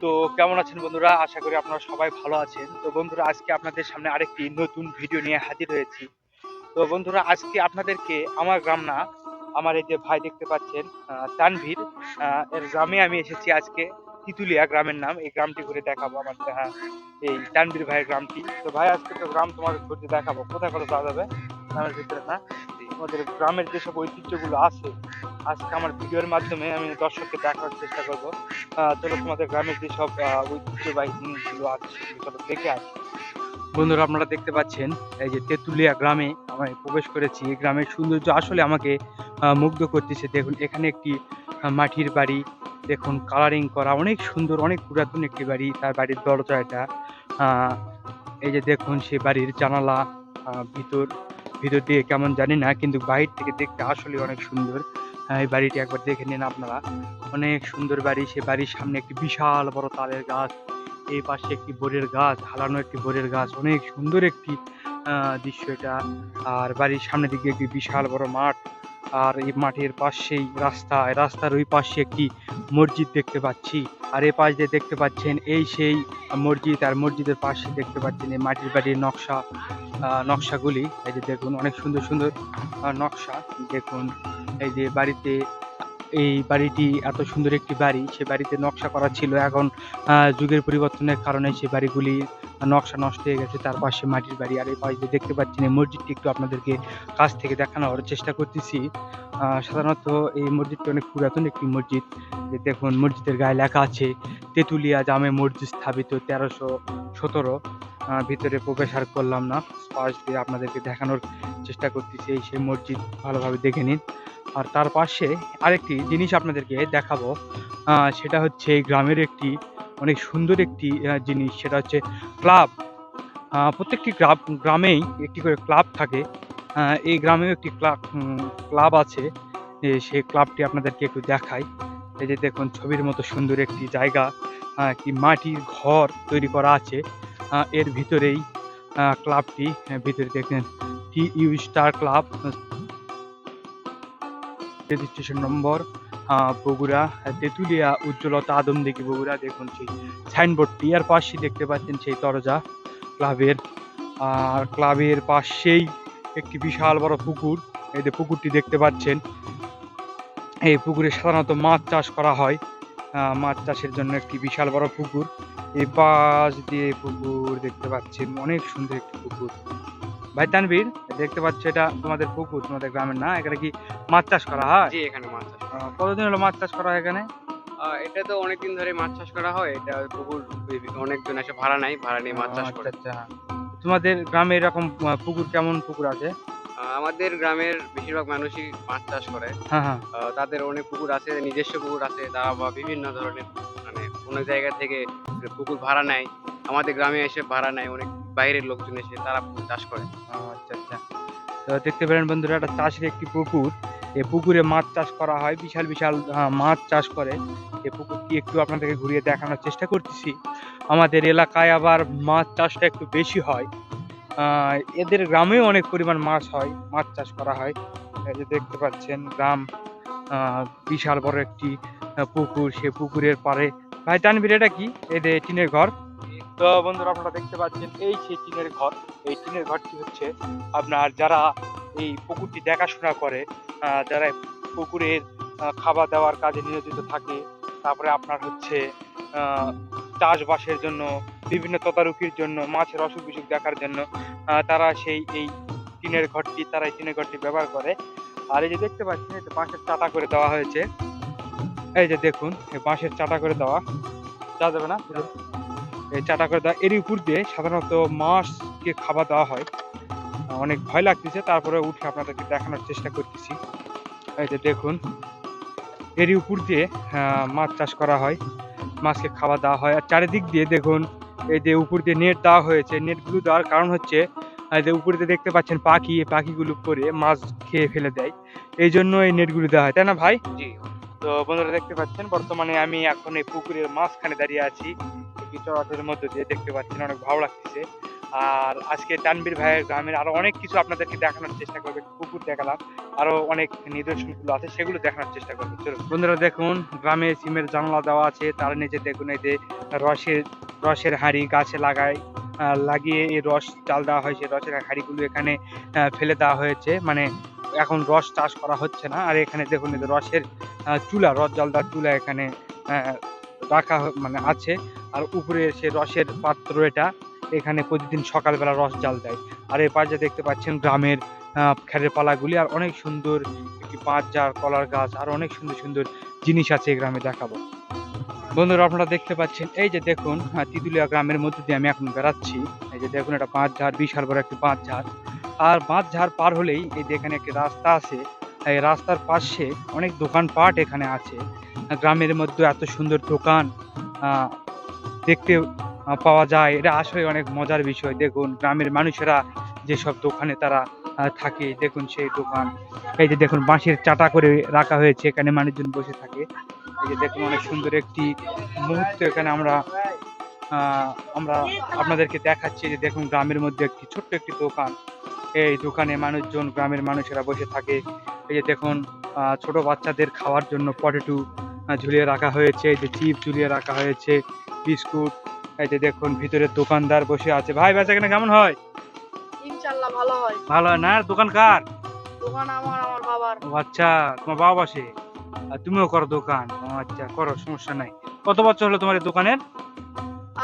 তো কেমন আছেন বন্ধুরা? আশা করি আপনারা সবাই ভালো আছেন। তো বন্ধুরা আজকে আপনাদের সামনে আরেকটি নতুন ভিডিও নিয়ে হাজির হয়েছি। তো বন্ধুরা আজকে আপনাদেরকে আমার গ্রাম না আমার এই যে ভাই দেখতে পাচ্ছেন তানভীর এর গ্রামে আমি এসেছি আজকে তিতুলিয়া গ্রামের নাম। এই গ্রামটি ঘুরে দেখাবো আমার আহ, এই তানভীর ভাইয়ের গ্রামটি। তো ভাই আজকে তো গ্রাম তোমার ঘুরতে দেখাবো। কোথায় কোথায় যাওয়া যাবে? গ্রামের ভিতরে না? আমাদের গ্রামের যেসব ঐতিহ্যগুলো আছে, আজকে আমার ভিডিওর মাধ্যমে আমি দর্শককে দেখানোর চেষ্টা করব। চলো তোমাদের গ্রামের যেসব ঐতিহ্যবাহী জিনিসগুলো আছে, সেগুলো চলো দেখে আসি। বন্ধুরা, আপনারা দেখতে পাচ্ছেন, এই যে তেঁতুলিয়া গ্রামে আমি প্রবেশ করেছি। এই গ্রামের সৌন্দর্য আসলে আমাকে মুগ্ধ করতেছে। দেখুন, এখানে একটি মাটির বাড়ি। দেখুন কালারিং করা অনেক সুন্দর, অনেক পুরাতন একটি বাড়ি। তার বাড়ির দরজা এটা। এই যে দেখুন, সে বাড়ির জানালা ভিতর। ভিতর দিয়ে কেমন জানি না কিন্তু বাইর থেকে দেখতে আসলে অনেক সুন্দর। আহ, এই বাড়িটি একবার দেখে নিন আপনারা। অনেক সুন্দর বাড়ি সে বাড়ির সামনে একটি বিশাল বড় তালের গাছ এই পাশে একটি বোরের গাছ হালানো একটি বোরের গাছ অনেক সুন্দর একটি দৃশ্য এটা। আর বাড়ির সামনের দিকে একটি বিশাল বড় মাঠ। আর এই মাঠের পাশেই রাস্তা রাস্তার ওই পাশে একটি মসজিদ দেখতে পাচ্ছি। আর এই পাশ দিয়ে দেখতে পাচ্ছেন এই সেই মসজিদ, আর মসজিদের পাশে দেখতে পাচ্ছেন এই মাটির বাড়ির নকশা নকশাগুলি। এই যে দেখুন, অনেক সুন্দর সুন্দর নকশা। দেখুন, এই যে বাড়িতে এই বাড়িটি, এত সুন্দর একটি বাড়ি, সে বাড়িতে নকশা করা ছিল। এখন যুগের পরিবর্তনের কারণে সে বাড়িগুলি নকশা নষ্ট হয়ে গেছে। তার পাশে মাটির বাড়ি। আর এই পাশে দেখতে পাচ্ছেন এই মসজিদটি একটু আপনাদেরকে কাছ থেকে দেখানোর চেষ্টা করতেছি। সাধারণত এই মসজিদটি অনেক পুরাতন একটি মসজিদ। যে দেখুন, মসজিদের গায়ে লেখা আছে, তেঁতুলিয়া জামে মসজিদ স্থাপিত তেরোশো সতেরো। ভিতরে প্রবেশ আর করলাম না। পাশ দিয়ে আপনাদেরকে দেখানোর চেষ্টা করতেছি। এই সেই মসজিদ ভালোভাবে দেখে নিন। আর তার পাশে আরেকটি জিনিস আপনাদেরকে দেখাবো সেটা হচ্ছে গ্রামের একটি অনেক সুন্দর একটি জিনিস, সেটা হচ্ছে ক্লাব। প্রত্যেকটি গ্রাম, গ্রামেই একটি করে ক্লাব থাকে। এই গ্রামেও একটি ক্লাব ক্লাব আছে। সেই ক্লাবটি আপনাদেরকে একটু দেখাই। এই যে দেখুন, ছবির মতো সুন্দর একটি জায়গা একটি মাটির ঘর তৈরি করা আছে। এর ভিতরেই ক্লাবটি ভিতরে দেখেন, T U star club registration number Bogura, Tetulia, উজ্জ্বলতা, আদমদিঘি বগুড়া দেখুন সেই সাইনবোর্ডটি আর পাশে দেখতে পাচ্ছেন সেই দরজা ক্লাবের। আর ক্লাবের পাশেই একটি বিশাল বড় পুকুর, এই যে পুকুরটি দেখতে পাচ্ছেন। এই পুকুরে সাধারণত মাছ চাষ করা হয়। মাছ চাষের জন্য একটি বিশাল বড় পুকুর। এই পাশ দিয়ে পুকুর দেখতে পাচ্ছেন, অনেক সুন্দর একটি পুকুর। ভাই তানবীর দেখতে পাচ্ছ এটা তোমাদের পুকুর তোমাদের গ্রামের না? এখানে কি মাছ চাষ করা হয়? জি এখানে মাছ চাষ করা কতদিন হলো মাছ চাষ করা হয় এখানে? এটা তো অনেকদিন ধরে মাছ চাষ করা হয় এটা পুকুর অনেকজন এসে ভাড়া নেয় ভাড়া নিয়ে মাছ চাষ আচ্ছা করে। আচ্ছা তোমাদের গ্রামে এরকম পুকুর কেমন পুকুর আছে? আমাদের গ্রামের বেশিরভাগ মানুষই মাছ চাষ করে। হ্যাঁ হ্যাঁ। তাদের অনেক পুকুর আছে নিজস্ব পুকুর আছে তারা বা বিভিন্ন ধরনের মানে অনেক জায়গা থেকে পুকুর ভাড়া নেয়। আমাদের গ্রামে এসে ভাড়া নেয় অনেক বাইরের লোকজন এসে তারা চাষ করে। আচ্ছা আচ্ছা। তো দেখতে পেলেন বন্ধুরা, একটা চাষের একটি পুকুর। এই পুকুরে মাছ চাষ করা হয়, বিশাল বিশাল মাছ চাষ করে। এই পুকুরটি একটু আপনাদেরকে ঘুরিয়ে দেখানোর চেষ্টা করতেছি। আমাদের এলাকায় আবার মাছ চাষটা একটু বেশি হয়। এদের গ্রামেও অনেক পরিমাণ মাছ হয়, মাছ চাষ করা হয়। এই যে দেখতে পাচ্ছেন, গ্রাম বিশাল বড় একটি পুকুর। সে পুকুরের পাড়ে, ভাই তানবির এটা কি? এদের টিনের ঘর। তো বন্ধুরা, আপনারা দেখতে পাচ্ছেন এই সেই টিনের ঘর। এই টিনের ঘরটি হচ্ছে আপনার যারা এই পুকুরটি দেখাশোনা করে যারা পুকুরের খাবার দেওয়ার কাজে নিয়োজিত থাকে, তারপরে আপনার হচ্ছে চাষবাসের জন্য, বিভিন্ন তদারকির জন্য, মাছের অসুখ বিসুখ দেখার জন্য তারা সেই, এই টিনের ঘরটি, তারা এই টিনের ঘরটি ব্যবহার করে। আর এই যে দেখতে পাচ্ছেন, এই যে বাঁশের চাটা করে দেওয়া হয়েছে। এই যে দেখুন বাঁশের চাটা করে দেওয়া। যা যাবে না? চাটা করে দেওয়া এরই উপর দিয়ে সাধারণত মাছকে খাবার দেওয়া হয়। অনেক ভয় লাগতেছে তারপরে উঠে আপনাদেরকে দেখানোর চেষ্টা করতেছি। এই যে দেখুন এরই উপর দিয়ে আহ, মাছ চাষ করা হয় মাছকে খাবার দেওয়া হয়। আর চারিদিক দিয়ে দেখুন এই যে উপর দিয়ে নেট দেওয়া হয়েছে। নেটগুলো দেওয়ার কারণ হচ্ছে যে উপরে দেখতে পাচ্ছেন পাখি এই পাখিগুলো করে মাছ খেয়ে ফেলে দেয়। এই জন্য এই নেটগুলো দেওয়া হয় তাই না ভাই? জি। তো বন্ধুরা দেখতে পাচ্ছেন বর্তমানে আমি এখন এই পুকুরের মাঝখানে দাঁড়িয়ে আছি। চরাচরের মধ্যে দিয়ে দেখতে পাচ্ছেন, অনেক ভালো লাগতেছে। আর আজকে তানবীর ভাইয়ের গ্রামের আরও অনেক কিছু আপনাদেরকে দেখানোর চেষ্টা করবে, পুকুর দেখালাম, আরও অনেক নিদর্শনগুলো আছে, সেগুলো দেখানোর চেষ্টা করব। চলো বন্ধুরা দেখুন, গ্রামে সিমের জানলা দেওয়া আছে, তার নিচে দেখুন এই যে রসের রসের হাঁড়ি গাছে লাগায় লাগিয়ে এই রস চাল দেওয়া হয় সেই রসের হাঁড়িগুলো এখানে ফেলে দেওয়া হয়েছে। মানে এখন রস চাষ করা হচ্ছে না, আর এখানে দেখুন রসের চুলা, রস জালদার চুলা এখানে রাখা মানে আছে। আর উপরে সে রসের পাত্র এটা, এখানে প্রতিদিন সকালবেলা রস জাল দেয়। আর এই পাশে দেখতে পাচ্ছেন গ্রামের খেরের পালাগুলি, আর অনেক সুন্দর একটি পাঁচ জার, কলার গাছ, আর অনেক সুন্দর সুন্দর জিনিস আছে এই গ্রামে দেখাবো। বন্ধুরা, আপনারা দেখতে পাচ্ছেন, এই যে দেখুন তিতুলিয়া গ্রামের মধ্যে দিয়ে আমি এখন বেড়াচ্ছি। এই যে দেখুন, এটা পাঁচ ঝাড়, বিশাল বড় একটি পাঁচ ঝাড়। আর পাঁচ ঝাড় পার হলেই এই যে এখানে একটি রাস্তা আছে এই রাস্তার পাশে অনেক দোকানপাট এখানে আছে। গ্রামের মধ্যে এত সুন্দর দোকান দেখতে পাওয়া যায়। এটা আসলে অনেক মজার বিষয়। দেখুন, গ্রামের মানুষেরা যেসব দোকানে তারা থাকে, দেখুন সেই দোকান। এই যে দেখুন, বাঁশের চাটা করে রাখা হয়েছে, এখানে মানুষজন বসে থাকে। এই যে দেখুন, অনেক সুন্দর একটি মুহূর্ত এখানে আমরা আমরা আপনাদেরকে দেখাচ্ছি। যে দেখুন, গ্রামের মধ্যে একটি ছোট্ট একটি দোকান। এই দোকানে মানুষজন গ্রামের মানুষেরা বসে থাকে। এই যে দেখুন ছোট বাচ্চাদের খাওয়ার জন্য পটেটো ঝুলিয়ে রাখা হয়েছে। এই যে চিপ ঝুলিয়ে রাখা হয়েছে বিস্কুট এই যে দেখুন ভিতরে দোকানদার বসে আছে। ভাই বেচা কেনা কেমন হয়? ভালো হয়। ভালো হয় না? দোকান কার? দোকান আমার আমার বাবার। ও আচ্ছা তোমার বাবা বসে? আর তুমিও করো দোকান? ও আচ্ছা করো সমস্যা নাই। কত বছর হলো তোমার এই দোকানের?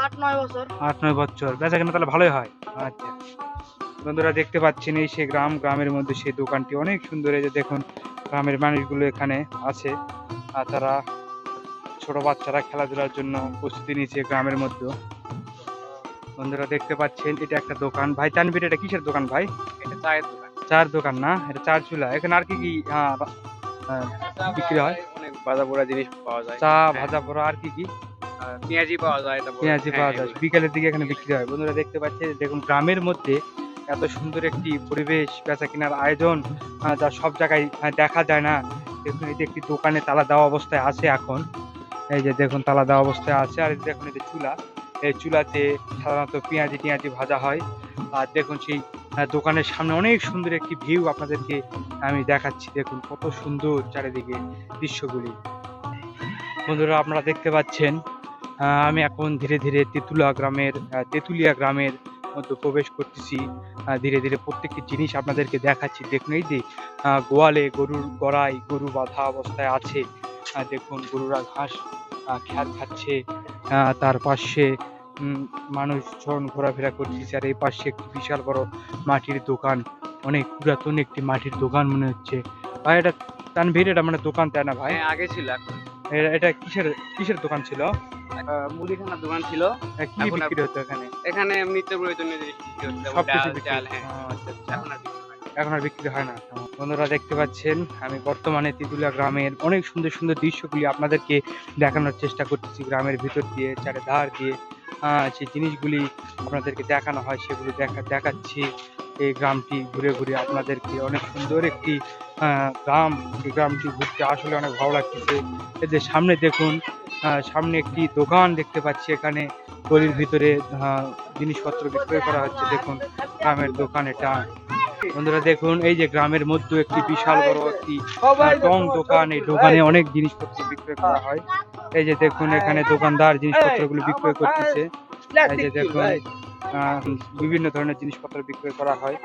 আট নয় বছর। আট নয় বছর। বেচা কেনা তাহলে ভালোই হয়। আচ্ছা। বন্ধুরা দেখতে পাচ্ছেন এই সে গ্রাম গ্রামের মধ্যে সেই দোকানটি অনেক সুন্দর। এই যে দেখুন গ্রামের মানুষগুলো এখানে আছে আর তারা ছোট বাচ্চারা খেলাধুলার জন্য প্রস্তুতি নিয়েছে গ্রামের মধ্যে বন্ধুরা দেখতে পাচ্ছেন এটা একটা দোকান। ভাই তানবির এটা কিসের দোকান ভাই? এটা চায়ের দোকান। চার দোকান না? এটা চার চুলা। এখানে আর কি কি বিক্রি হয়? অনেক ভাজা পোড়া জিনিস পাওয়া যায়। চা। ভাজা পোড়া আর কি কি? পেঁয়াজি পাওয়া যায় পেঁয়াজি হ্যাঁ, পাওয়া যায়। বিকেলের দিকে এখানে বিক্রি হয়। বন্ধুরা দেখতে পাচ্ছেন দেখুন গ্রামের মধ্যে এত সুন্দর একটি পরিবেশ বেচা কেনার আয়োজন যা সব জায়গায় দেখা যায় না। দেখুন, এই যে একটি দোকানে তালা দেওয়া অবস্থায় আছে এখন। এই যে দেখুন, তালা দেওয়া অবস্থায় আছে। আর দেখুন, এই যে চুলা। এই চুলাতে সাধারণত পেঁয়াজি, টিয়াজি ভাজা হয়। আর দেখুন, সেই দোকানের সামনে অনেক সুন্দর একটি ভিউ আপনাদেরকে আমি দেখাচ্ছি। দেখুন, কত সুন্দর চারিদিকে দৃশ্যগুলি। বন্ধুরা, আপনারা দেখতে পাচ্ছেন আমি এখন ধীরে ধীরে তেঁতুলা গ্রামের তেঁতুলিয়া গ্রামের মধ্যে প্রবেশ করতেছি ধীরে ধীরে প্রত্যেকটি জিনিস আপনাদেরকে দেখাচ্ছি। দেখুন এই যে গোয়ালে গরুর গড়াই গরু বাঁধা অবস্থায় আছে। দেখুন গরুরা ঘাস খ্যার খাচ্ছে। আহ, তার পাশে উম, মানুষজন ঘোরাফেরা করতেছে। আর এই পাশে একটি বিশাল বড় মাটির দোকান। অনেক পুরাতন একটি মাটির দোকান মনে হচ্ছে। ভাই এটা তানভীর এটা মানে দোকান তাই না ভাই? হ্যাঁ আগে ছিল এখন। এটা কিসের কিসের দোকান ছিল? মুদিখানার দোকান ছিল। কি বিক্রি হতো এখানে? এখানে নিত্য প্রয়োজনীয় জিনিস বিক্রি হচ্ছে ডাল, চাল হ্যাঁ। আচ্ছা, আচ্ছা। এখন আর বিক্রি হয় না। এখন আর বিক্রি হয় না। বন্ধুরা দেখতে পাচ্ছেন আমি বর্তমানে তিতুলিয়া গ্রামের অনেক সুন্দর সুন্দর দৃশ্যগুলি আপনাদেরকে দেখানোর চেষ্টা করতেছি। গ্রামের ভিতর দিয়ে চারে ধার দিয়ে আহ, সেই জিনিসগুলি আপনাদেরকে দেখানো হয় সেগুলো দেখা দেখাচ্ছি। এই গ্রামটি ঘুরে ঘুরে আপনাদেরকে অনেক সুন্দর একটি গ্রাম এই গ্রামটি ঘুরতে আসলে অনেক ভালো লাগতেছে। এই যে সামনে দেখুন সামনে একটি দোকান দেখতে পাচ্ছি এখানে। গলির ভিতরে জিনিসপত্র বিক্রয় করা হচ্ছে। দেখুন, গ্রামের দোকান এটা। বন্ধুরা দেখুন, এই যে গ্রামের মধ্যে একটি বিশাল বড় একটি টং দোকান। এই দোকানে অনেক জিনিসপত্র বিক্রয় করা হয়। এই যে দেখুন, এখানে দোকানদার জিনিসপত্রগুলো বিক্রয় করতেছে। এই যে দেখুন বিভিন্ন ধরনের জিনিসপত্র বিক্রয় করা হয়।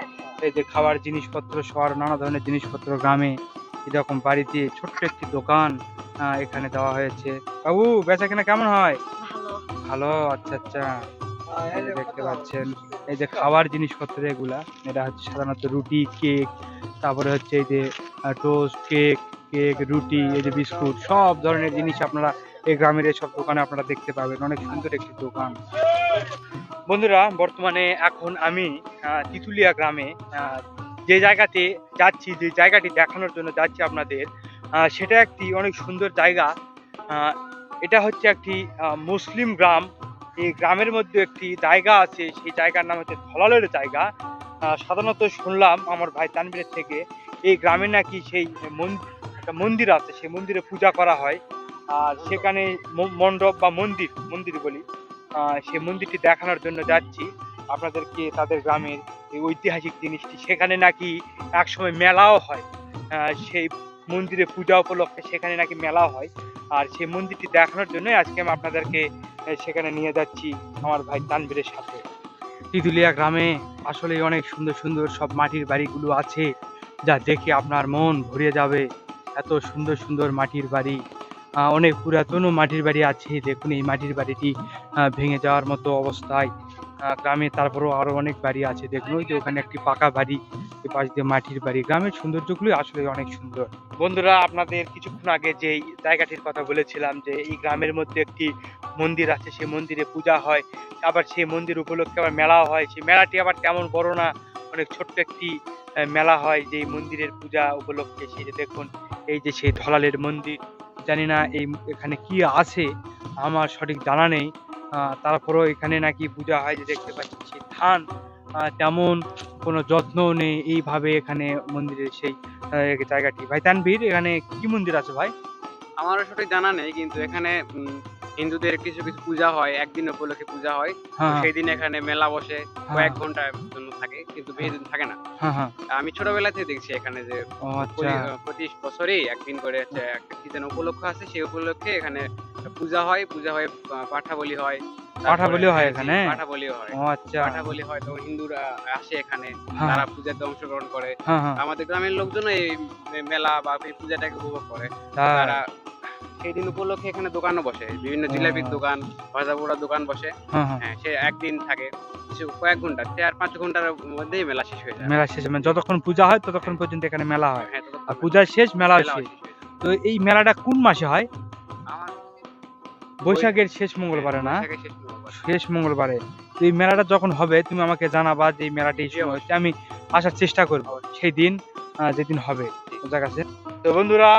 এই যে খাবার জিনিসপত্র সহ নানা ধরনের জিনিসপত্র গ্রামে এরকম বাড়িতে ছোট্ট একটি দোকান এখানে দেওয়া হয়েছে। বাবু বেচা কেনা কেমন হয়? ভালো। আচ্ছা আচ্ছা। দেখতে পাচ্ছেন, এই যে খাবার জিনিসপত্র এগুলা, এটা হচ্ছে সাধারণত রুটি, কেক, তারপরে হচ্ছে এই যে টোস্ট, কেক কেক, রুটি, এই যে বিস্কুট, সব ধরনের জিনিস আপনারা এই গ্রামের এইসব দোকানে আপনারা দেখতে পাবেন। অনেক সুন্দর একটি দোকান। বন্ধুরা, বর্তমানে এখন আমি তিতুলিয়া গ্রামে যে জায়গাতে যাচ্ছি, যে জায়গাটি দেখানোর জন্য যাচ্ছি আপনাদের সেটা একটি অনেক সুন্দর জায়গা। এটা হচ্ছে একটি মুসলিম গ্রাম। এই গ্রামের মধ্যে একটি জায়গা আছে, সেই জায়গার নাম হচ্ছে ধলালের জায়গা। সাধারণত শুনলাম আমার ভাই তানবীরের থেকে, এই গ্রামে নাকি সেই একটা মন্দির আছে, সেই মন্দিরে পূজা করা হয়। আর সেখানে মণ্ডপ বা মন্দির মন্দির বলি। সেই মন্দিরটি দেখানোর জন্য যাচ্ছি। আপনাদেরকে তাদের গ্রামের এই ঐতিহাসিক জিনিসটি। সেখানে নাকি একসময় মেলাও হয়। সেই মন্দিরে পূজা উপলক্ষে সেখানে নাকি মেলাও হয়। আর সেই মন্দিরটি দেখানোর জন্যই আজকে আমি আপনাদেরকে সেখানে নিয়ে যাচ্ছি আমার ভাই তানবীরের সাথে। তিতুলিয়া গ্রামে আসলে অনেক সুন্দর সুন্দর সব মাটির বাড়িগুলো আছে, যা দেখে আপনার মন ভরিয়ে যাবে। এত সুন্দর সুন্দর মাটির বাড়ি। অনেক পুরাতনও মাটির বাড়ি আছে। দেখুন, এই মাটির বাড়িটি ভেঙে যাওয়ার মতো অবস্থায় গ্রামে তারপরেও আরও অনেক বাড়ি আছে। দেখুন, ওই যে ওখানে একটি পাকা বাড়ি পাশ দিয়ে মাটির বাড়ি। গ্রামের সৌন্দর্যগুলো আসলে অনেক সুন্দর। বন্ধুরা, আপনাদের কিছুক্ষণ আগে যে জায়গাটির কথা বলেছিলাম যে, এই গ্রামের মধ্যে একটি মন্দির আছে, সেই মন্দিরে পূজা হয়। আবার সেই মন্দির উপলক্ষে আবার মেলাও হয়। সেই মেলাটি আবার তেমন বড় না, অনেক ছোট্ট একটি মেলা হয় যে মন্দিরের পূজা উপলক্ষে। সেই দেখুন, এই যে সেই ধলালের মন্দির জানি না এই এখানে কি আছে, আমার সঠিক জানা নেই। তারপরেও এখানে নাকি পূজা হয় যে দেখতে পাচ্ছি ধান তেমন কোনো যত্ন নেই এইভাবে এখানে মন্দিরের সেই জায়গাটি। ভাই তানবীর এখানে কি মন্দির আছে ভাই? আমারও সঠিক জানা নেই, কিন্তু এখানে হিন্দুদের কিছু কিছু পূজা হয় একদিন উপলক্ষে পূজা হয়। হ্যাঁ। সেই দিন এখানে মেলা বসে হ্যাঁ, কয়েক ঘণ্টার জন্য থাকে কিন্তু বেশি দিন থাকে না। হ্যাঁ হ্যাঁ। আমি ছোটবেলা থেকে দেখছি এখানে যে আচ্ছা। প্রতি- প্রতি বছরই একদিন করে একটা কি যেন উপলক্ষ আছে সেই উপলক্ষে এখানে পূজা হয় পূজা হয় পা- পাঠা বলি হয়। পাঠা তারপরে- হয় এখানে? পাঠা বলিও হয়। ও আচ্ছা। পাঠা বলি হয় তো হিন্দুরা আসে এখানে হ্যাঁ। তারা পূজাতে অংশগ্রহণ করে। হ্যাঁ হ্যাঁ। আমাদের গ্রামের লোকজন এই মেলা বা এই পূজাটাকে উপভোগ করে। তারা সেই দিন উপলক্ষে এখানে দোকানও বসে বিভিন্ন জিলাপির দোকান ভাজা পোড়া দোকান বসে। হ্যাঁ হ্যাঁ। হ্যাঁ সে একদিন থাকে কয়েক ঘণ্টা চার পাঁচ ঘণ্টার মধ্যেই মেলা শেষ হয়ে যায়। মেলা শেষ মানে যতক্ষণ পূজা হয় ততক্ষণ পর্যন্ত এখানে মেলা হয়। হ্যাঁ আর পূজা শেষ মেলা শেষ। তো এই মেলাটা কোন মাসে হয়? বৈশাখের শেষ মঙ্গলবারে না? শেষ মঙ্গলবারে। তো এই মেলাটা যখন হবে তুমি আমাকে জানাবা যে এই মেলাটি আমি আসার চেষ্টা করব সেই দিন যেদিন হবে। বোঝা গেছে তো বন্ধুরা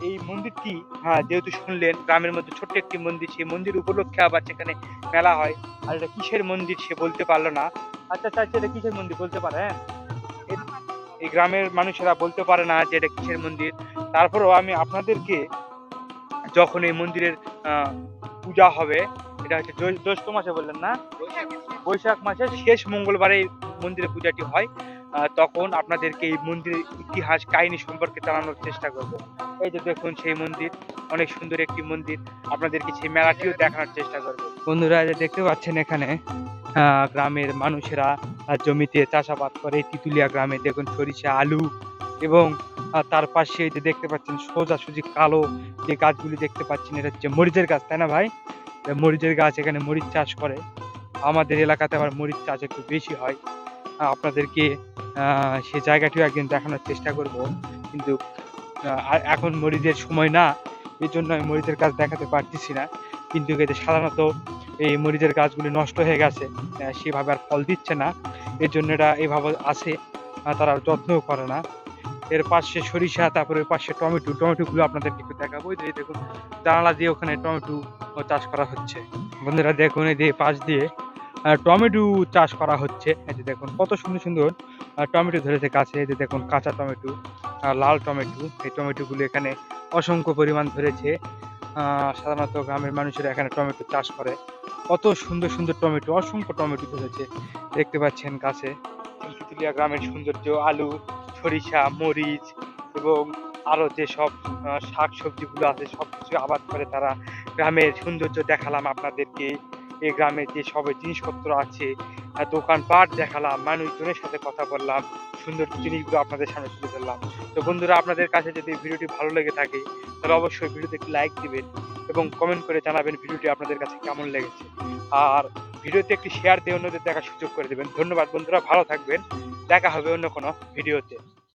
এই মন্দিরটি হ্যাঁ যেহেতু শুনলেন গ্রামের মধ্যে ছোট্ট একটি মন্দির সেই মন্দির উপলক্ষে আবার সেখানে মেলা হয়। আর এটা কিসের মন্দির সে বলতে পারল না। আচ্ছা আচ্ছা আচ্ছা, এটা কিসের মন্দির বলতে পারে হ্যাঁ? এই গ্রামের মানুষেরা বলতে পারে না যে এটা কিসের মন্দির। তারপরেও আমি আপনাদেরকে যখন এই মন্দিরের আহ, পূজা হবে এটা হচ্ছে জ্যৈ- জ্যৈষ্ঠ মাসে বললেন না? বৈশাখ মাসের শেষ মঙ্গলবারে এই মন্দিরে পূজাটি হয়। তখন আপনাদেরকে এই মন্দিরের ইতিহাস, কাহিনী সম্পর্কে জানানোর চেষ্টা করব। এই যে দেখুন সেই মন্দির, অনেক সুন্দর একটি মন্দির। আপনাদেরকে সেই মেলাটিও দেখানোর চেষ্টা করব। বন্ধুরা যে দেখতে পাচ্ছেন এখানে গ্রামের মানুষেরা জমিতে চাষাবাদ করে তিতুলিয়া গ্রামে। দেখুন সরিষা, আলু এবং তার পাশে যে দেখতে পাচ্ছেন সোজাসুজি কালো যে গাছগুলি দেখতে পাচ্ছেন, এটা হচ্ছে মরিচের গাছ, তাই না ভাই? মরিচের গাছ এখানে মরিচ চাষ করে। আমাদের এলাকাতে আবার মরিচ চাষ একটু বেশি হয়। আপনাদেরকে সে জায়গাটিও একদিন দেখানোর চেষ্টা করব। কিন্তু এখন মরিচের সময় না, এই জন্য আমি মরিচের গাছ দেখাতে পারতেছি না। কিন্তু এতে সাধারণত এই মরিচের গাছগুলি নষ্ট হয়ে গেছে সেভাবে আর ফল দিচ্ছে না। এর জন্য এটা এভাবে আছে তারা যত্নও করে না। এর পাশে সরিষা, তারপরে পাশে টমেটো, টমেটোগুলো আপনাদেরকে একটু দেখাবো। যে দেখুন, জানালা দিয়ে ওখানে টমেটো চাষ করা হচ্ছে। বন্ধুরা দেখুন, এই যে পাশ দিয়ে টমেটো চাষ করা হচ্ছে। এই যে দেখুন, কত সুন্দর সুন্দর টমেটো ধরেছে গাছে। এই যে দেখুন, কাঁচা টমেটো লাল টমেটো। এই টমেটোগুলো এখানে অসংখ্য পরিমাণ ধরেছে। সাধারণত গ্রামের মানুষেরা এখানে টমেটো চাষ করে। কত সুন্দর সুন্দর টমেটো, অসংখ্য টমেটো ধরেছে। দেখতে পাচ্ছেন গাছে। তিতুলিয়া গ্রামের সৌন্দর্য, আলু, সরিষা, মরিচ এবং আরও যেসব শাক সবজিগুলো আছে সব কিছু আবাদ করে তারা গ্রামের সৌন্দর্য দেখালাম আপনাদেরকে। এই গ্রামে যে সব জিনিসপত্র আছে দোকানপাট দেখালাম, মানুষজনের সাথে কথা বললাম, সুন্দর জিনিসগুলো আপনাদের সামনে তুলে ধরলাম। তো বন্ধুরা, আপনাদের কাছে যদি ভিডিওটি ভালো লেগে থাকে, তাহলে অবশ্যই ভিডিওতে একটি লাইক দিবেন এবং কমেন্ট করে জানাবেন ভিডিওটি আপনাদের কাছে কেমন লেগেছে। আর ভিডিওতে একটি শেয়ার দিয়ে অন্যদের দেখার সুযোগ করে দেবেন। ধন্যবাদ বন্ধুরা, ভালো থাকবেন। দেখা হবে অন্য কোনো ভিডিওতে।